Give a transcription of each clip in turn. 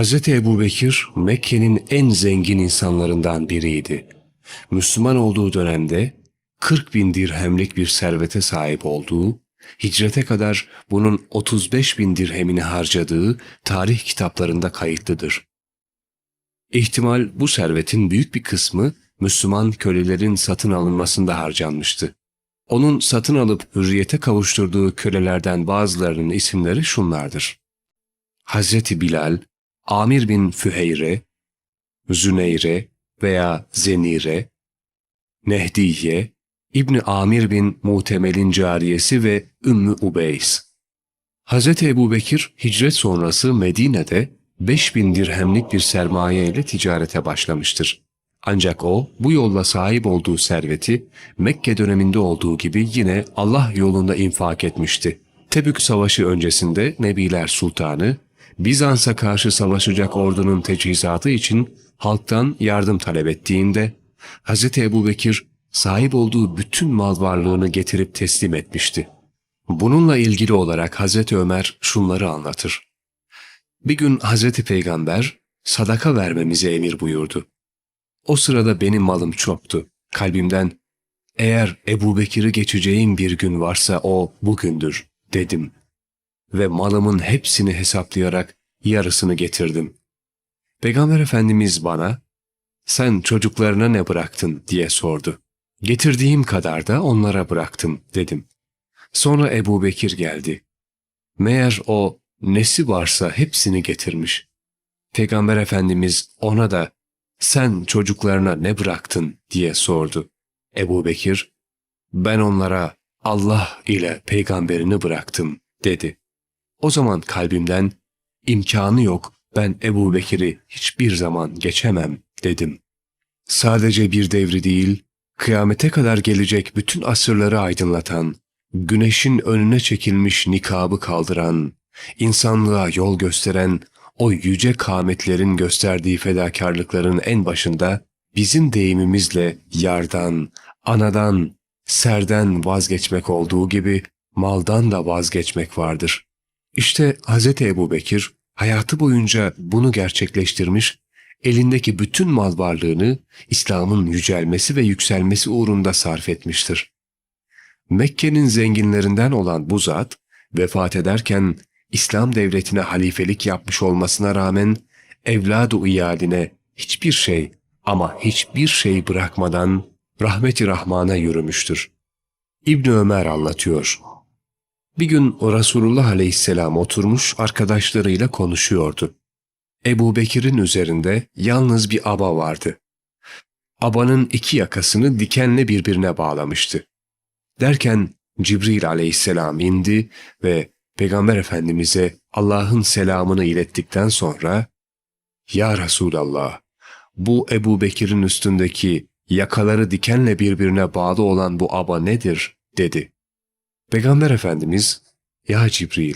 Hz. Ebu Bekir, Mekke'nin en zengin insanlarından biriydi. Müslüman olduğu dönemde 40 bin dirhemlik bir servete sahip olduğu, hicrete kadar bunun 35 bin dirhemini harcadığı tarih kitaplarında kayıtlıdır. İhtimal bu servetin büyük bir kısmı Müslüman kölelerin satın alınmasında harcanmıştı. Onun satın alıp hürriyete kavuşturduğu kölelerden bazılarının isimleri şunlardır. Hazreti Bilal, Amir bin Füheyre, Züneyre veya Zenire, Nehdiye, İbni Amir bin Muhtemel'in cariyesi ve Ümmü Ubeys. Hz. Ebu Bekir hicret sonrası Medine'de 5000 dirhemlik bir sermaye ile ticarete başlamıştır. Ancak o bu yolla sahip olduğu serveti Mekke döneminde olduğu gibi yine Allah yolunda infak etmişti. Tebük Savaşı öncesinde Nebiler Sultanı Bizans'a karşı savaşacak ordunun teçhizatı için halktan yardım talep ettiğinde Hz. Ebu Bekir sahip olduğu bütün mal varlığını getirip teslim etmişti. Bununla ilgili olarak Hz. Ömer şunları anlatır. Bir gün Hz. Peygamber sadaka vermemize emir buyurdu. O sırada benim malım çoktu. Kalbimden eğer Ebu Bekir'i geçeceğim bir gün varsa o bugündür dedim. Ve malımın hepsini hesaplayarak yarısını getirdim. Peygamber Efendimiz bana sen çocuklarına ne bıraktın diye sordu. Getirdiğim kadar da onlara bıraktım dedim. Sonra Ebu Bekir geldi. Meğer o nesi varsa hepsini getirmiş. Peygamber Efendimiz ona da sen çocuklarına ne bıraktın diye sordu. Ebu Bekir, ben onlara Allah ile peygamberini bıraktım dedi. O zaman kalbimden imkanı yok ben Ebu Bekir'i hiçbir zaman geçemem dedim. Sadece bir devri değil, kıyamete kadar gelecek bütün asırları aydınlatan, güneşin önüne çekilmiş nikabı kaldıran, insanlığa yol gösteren o yüce kâmetlerin gösterdiği fedakarlıkların en başında bizim deyimimizle yardan, anadan, serden vazgeçmek olduğu gibi maldan da vazgeçmek vardır. İşte Hz. Ebu Bekir hayatı boyunca bunu gerçekleştirmiş, elindeki bütün mal varlığını İslam'ın yücelmesi ve yükselmesi uğrunda sarf etmiştir. Mekke'nin zenginlerinden olan bu zat, vefat ederken İslam devletine halifelik yapmış olmasına rağmen evladı iyaline hiçbir şey ama hiçbir şey bırakmadan rahmeti rahmana yürümüştür. İbn Ömer anlatıyor. Bir gün Resulullah aleyhisselam oturmuş arkadaşlarıyla konuşuyordu. Ebu Bekir'in üzerinde yalnız bir aba vardı. Abanın iki yakasını dikenle birbirine bağlamıştı. Derken Cibril aleyhisselam indi ve Peygamber Efendimiz'e Allah'ın selamını ilettikten sonra ''Ya Resulallah, bu Ebu Bekir'in üstündeki yakaları dikenle birbirine bağlı olan bu aba nedir?'' dedi. Peygamber Efendimiz ''Ya Cibril,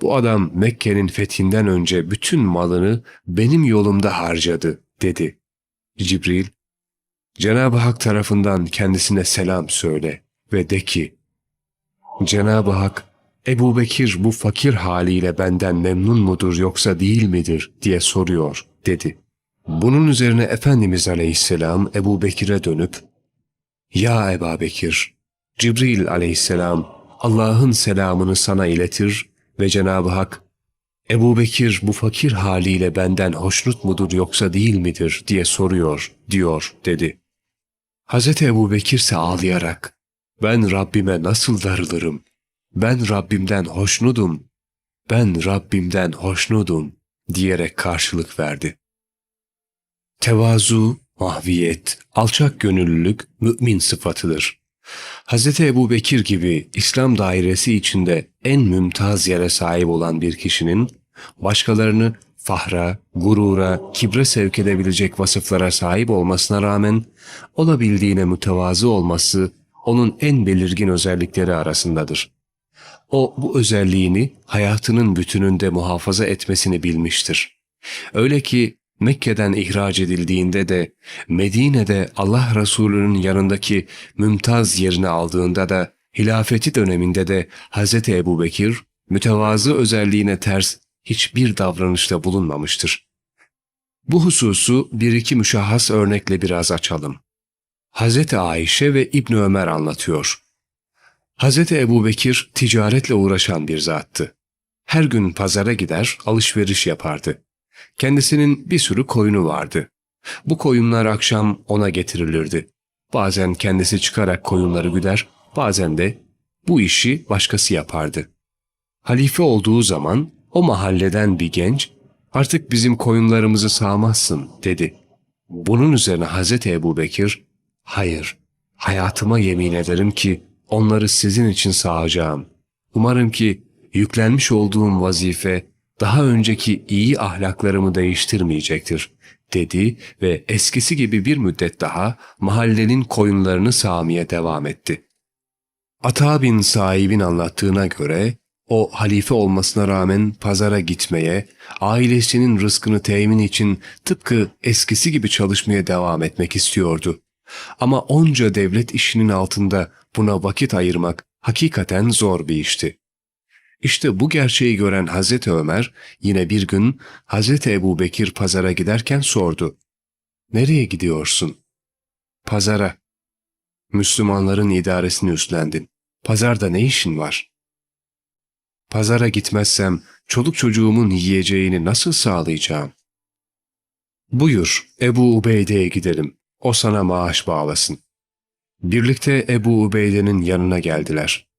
bu adam Mekke'nin fethinden önce bütün malını benim yolumda harcadı.'' dedi. Cibril, Cenab-ı Hak tarafından kendisine selam söyle ve de ki, Cenab-ı Hak Ebu Bekir bu fakir haliyle benden memnun mudur yoksa değil midir diye soruyor dedi. Bunun üzerine Efendimiz Aleyhisselam Ebu Bekir'e dönüp Ya Ebu Bekir, Cibril Aleyhisselam Allah'ın selamını sana iletir ve Cenab-ı Hak Ebu Bekir bu fakir haliyle benden hoşnut mudur yoksa değil midir diye soruyor diyor dedi. Hazreti Ebu Bekir ise ağlayarak ben Rabbime nasıl darılırım ben Rabbimden hoşnudum, ben Rabbimden hoşnudum diyerek karşılık verdi. Tevazu, mahviyet, alçak gönüllülük mümin sıfatıdır. Hz. Ebu Bekir gibi İslam dairesi içinde en mümtaz yere sahip olan bir kişinin başkalarını fahra, gurura, kibre sevk edebilecek vasıflara sahip olmasına rağmen olabildiğine mütevazı olması onun en belirgin özellikleri arasındadır. O bu özelliğini hayatının bütününde muhafaza etmesini bilmiştir. Öyle ki Mekke'den ihraç edildiğinde de Medine'de Allah Resulü'nün yanındaki mümtaz yerini aldığında da hilafeti döneminde de Hz. Ebu Bekir mütevazı özelliğine ters hiçbir davranışta bulunmamıştır. Bu hususu bir iki müşahhas örnekle biraz açalım. Hazreti Ayşe ve İbn Ömer anlatıyor. Hazreti Ebubekir ticaretle uğraşan bir zattı. Her gün pazara gider, alışveriş yapardı. Kendisinin bir sürü koyunu vardı. Bu koyunlar akşam ona getirilirdi. Bazen kendisi çıkarak koyunları güder, bazen de bu işi başkası yapardı. Halife olduğu zaman o mahalleden bir genç, artık bizim koyunlarımızı sağmazsın dedi. Bunun üzerine Hazreti Ebubekir, hayır, hayatıma yemin ederim ki onları sizin için sağacağım. Umarım ki yüklenmiş olduğum vazife daha önceki iyi ahlaklarımı değiştirmeyecektir, dedi ve eskisi gibi bir müddet daha mahallenin koyunlarını sağmaya devam etti. Ata bin sahibin anlattığına göre o halife olmasına rağmen pazara gitmeye, ailesinin rızkını temin için tıpkı eskisi gibi çalışmaya devam etmek istiyordu. Ama onca devlet işinin altında buna vakit ayırmak hakikaten zor bir işti. İşte bu gerçeği gören Hazreti Ömer yine bir gün Hazreti Ebu Bekir pazara giderken sordu. Nereye gidiyorsun? Pazara. Müslümanların idaresini üstlendin. Pazarda ne işin var? Pazara gitmezsem çoluk çocuğumun yiyeceğini nasıl sağlayacağım? Buyur Ebu Ubeyde'ye gidelim. O sana maaş bağlasın. Birlikte Ebu Ubeyde'nin yanına geldiler.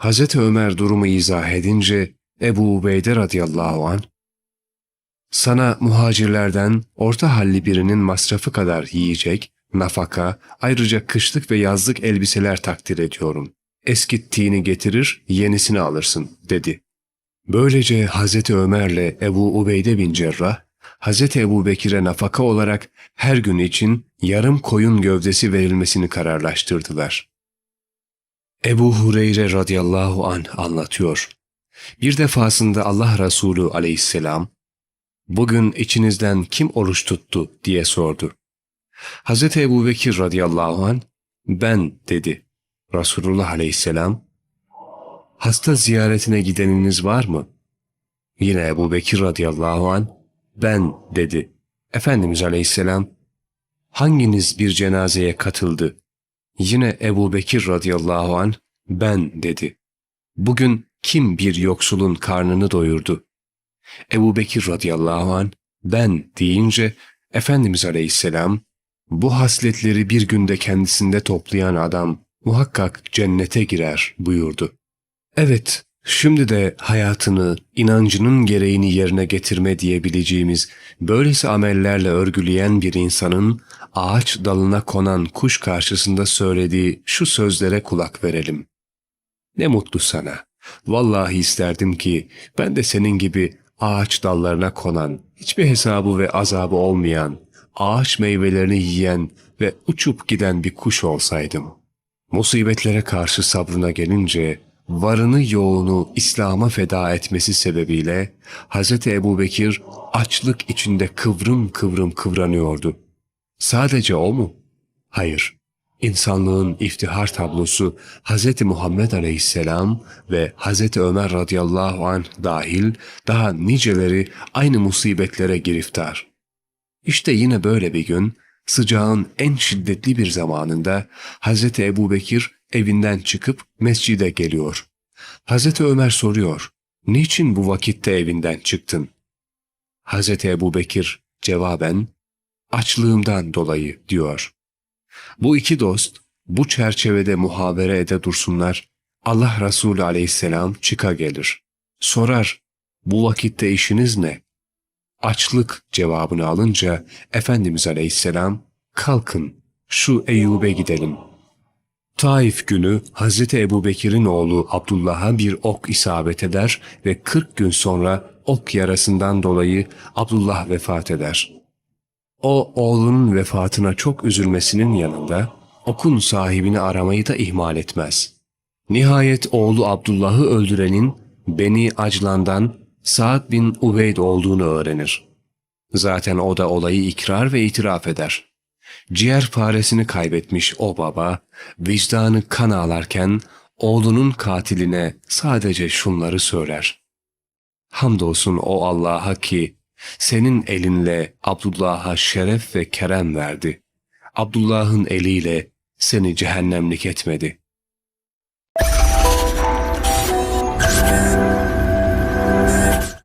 Hazreti Ömer durumu izah edince Ebu Ubeyde radıyallahu an sana muhacirlerden orta halli birinin masrafı kadar yiyecek, nafaka, ayrıca kışlık ve yazlık elbiseler takdir ediyorum. Eskittiğini getirir, yenisini alırsın, dedi. Böylece Hazreti Ömer'le Ebu Ubeyde bin Cerrah, Hazreti Ebu Bekir'e nafaka olarak her gün için yarım koyun gövdesi verilmesini kararlaştırdılar. Ebu Hureyre radıyallahu an anlatıyor. Bir defasında Allah Resulü aleyhisselam, bugün içinizden kim oruç tuttu diye sordu. Hazreti Ebu Bekir radıyallahu an ben dedi. Resulullah aleyhisselam, hasta ziyaretine gideniniz var mı? Yine Ebu Bekir radıyallahu an ben dedi. Efendimiz aleyhisselam, hanginiz bir cenazeye katıldı? Yine Ebu Bekir radıyallahu an ben dedi. Bugün kim bir yoksulun karnını doyurdu? Ebu Bekir radıyallahu an ben deyince Efendimiz aleyhisselam bu hasletleri bir günde kendisinde toplayan adam muhakkak cennete girer buyurdu. Evet, şimdi de hayatını, inancının gereğini yerine getirme diyebileceğimiz böylesi amellerle örgüleyen bir insanın ağaç dalına konan kuş karşısında söylediği şu sözlere kulak verelim. Ne mutlu sana. Vallahi isterdim ki ben de senin gibi ağaç dallarına konan, hiçbir hesabı ve azabı olmayan, ağaç meyvelerini yiyen ve uçup giden bir kuş olsaydım. Musibetlere karşı sabrına gelince, varını yoğunu İslam'a feda etmesi sebebiyle Hz. Ebu Bekir açlık içinde kıvrım kıvrım kıvranıyordu. Sadece o mu? Hayır. İnsanlığın iftihar tablosu Hz. Muhammed Aleyhisselam ve Hz. Ömer radıyallahu anh dahil daha niceleri aynı musibetlere giriftar. İşte yine böyle bir gün sıcağın en şiddetli bir zamanında Hz. Ebu Bekir evinden çıkıp mescide geliyor. Hz. Ömer soruyor, niçin bu vakitte evinden çıktın? Hz. Ebu Bekir cevaben, açlığımdan dolayı diyor. Bu iki dost bu çerçevede muhabere ede dursunlar. Allah Resulü aleyhisselam çıka gelir. Sorar, bu vakitte işiniz ne? Açlık cevabını alınca Efendimiz aleyhisselam, kalkın şu Eyyub'e gidelim. Taif günü Hazreti Ebu Bekir'in oğlu Abdullah'a bir ok isabet eder ve 40 gün sonra ok yarasından dolayı Abdullah vefat eder. O oğlunun vefatına çok üzülmesinin yanında okun sahibini aramayı da ihmal etmez. Nihayet oğlu Abdullah'ı öldürenin Beni Aclan'dan Sa'd bin Ubeyd olduğunu öğrenir. Zaten o da olayı ikrar ve itiraf eder. Ciğer faresini kaybetmiş o baba, vicdanı kan ağlarken oğlunun katiline sadece şunları söyler. Hamdolsun o Allah'a ki Senin elinle Abdullah'a şeref ve kerem verdi. Abdullah'ın eliyle seni cehennemlik etmedi.